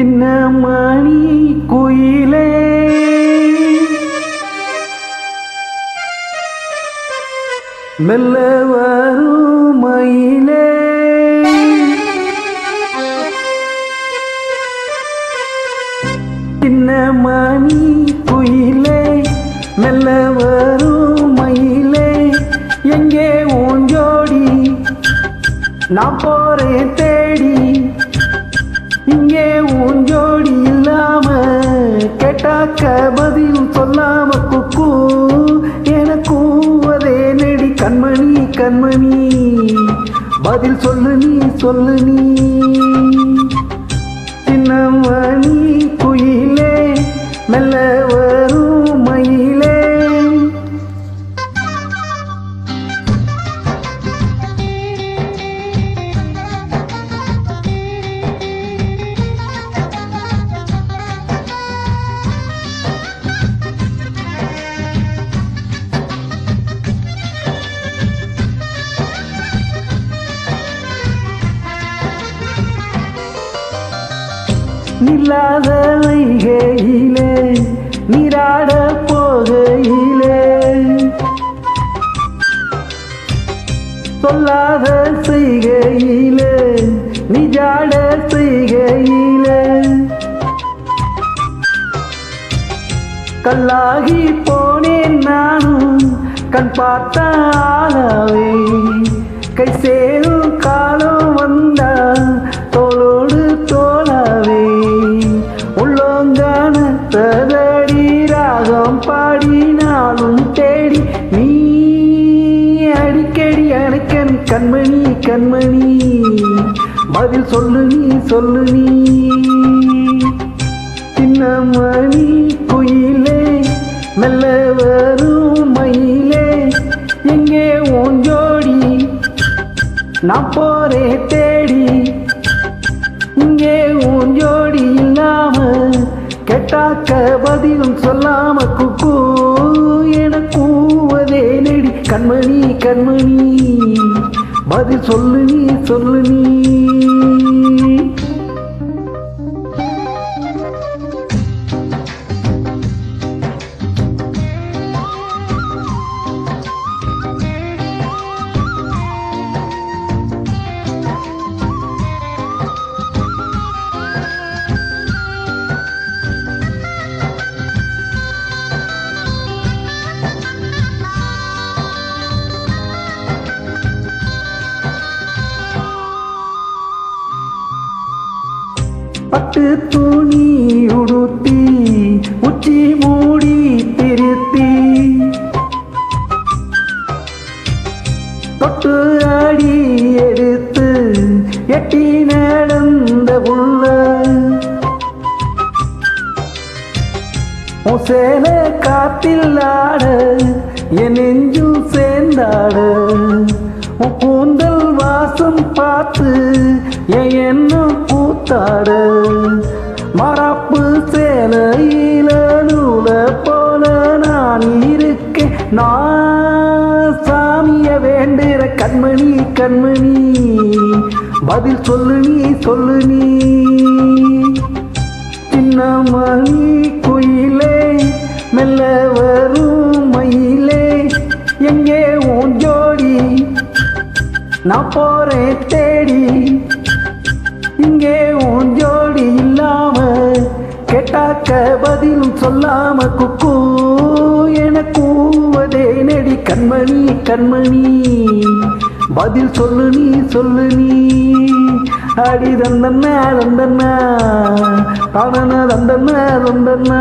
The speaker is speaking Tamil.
சின்ன மணி குயிலே. மெல்ல வரும் மயிலே. சின்ன மணி குயிலே. மெல்ல வரும் மயிலே. எங்கே ஊஞ்சோடி நான் போ கண்மணி. கண்மணி பதில் சொல்லு நீ சொல்லு நீ. நில்லாத வைகையிலே நீராட போகையிலே. சொல்லாத செய்கையிலே நிஜாட செய்கையிலே. கல்லாகி போனேன் நானும் கண் பார்த்த ஆளாவே. கை சேரும் காலம் வந்த கண்மணி கண்மணி. பதில் சொல்லு நீ சொல்லு நீ. சின்னமணி குயிலே மெல்ல வரும் மயிலே. எங்கே உன் ஜோடி? நான் போரே தேடி. இங்கே உன் ஜோடி இல்லாம கேட்டாக்க பதிலும் சொல்லாம குக்கு. என கூவதே நெடி. கண்மணி கண்மணி. பதில் சொல்லு நீ சொல்லு நீ. பட்டு துணி உடுத்தி உச்சி மூடி திருத்தி. தொட்டு அடி எடுத்து எட்டி நடந்த உள்ள. உன் காத்தில் ஆட என் நெஞ்சும் சேர்ந்தாட. கூந்தல் வாசம் பார்த்து என்ன எண்ணம் மரப்பு சேலையில நூல போல நான் இருக்கேன். நான் சாமிய வேண்டுற கண்மணி கண்மணி. பதில் சொல்லு நீ சொல்லு நீ. சின்னமணி குயிலே மெல்ல நான் போறேன் தேடி. இங்கே உன் ஜோடி இல்லாம கேட்டாக்க பதிலும் சொல்லாம குக்கு. என கூவதே நெடி கண்மணி கண்மணி. பதில் சொல்லு நீ சொல்லு நீ. அடி தந்தன்னா தந்தன்னா தந்தன தந்தன்னா தந்தன்னா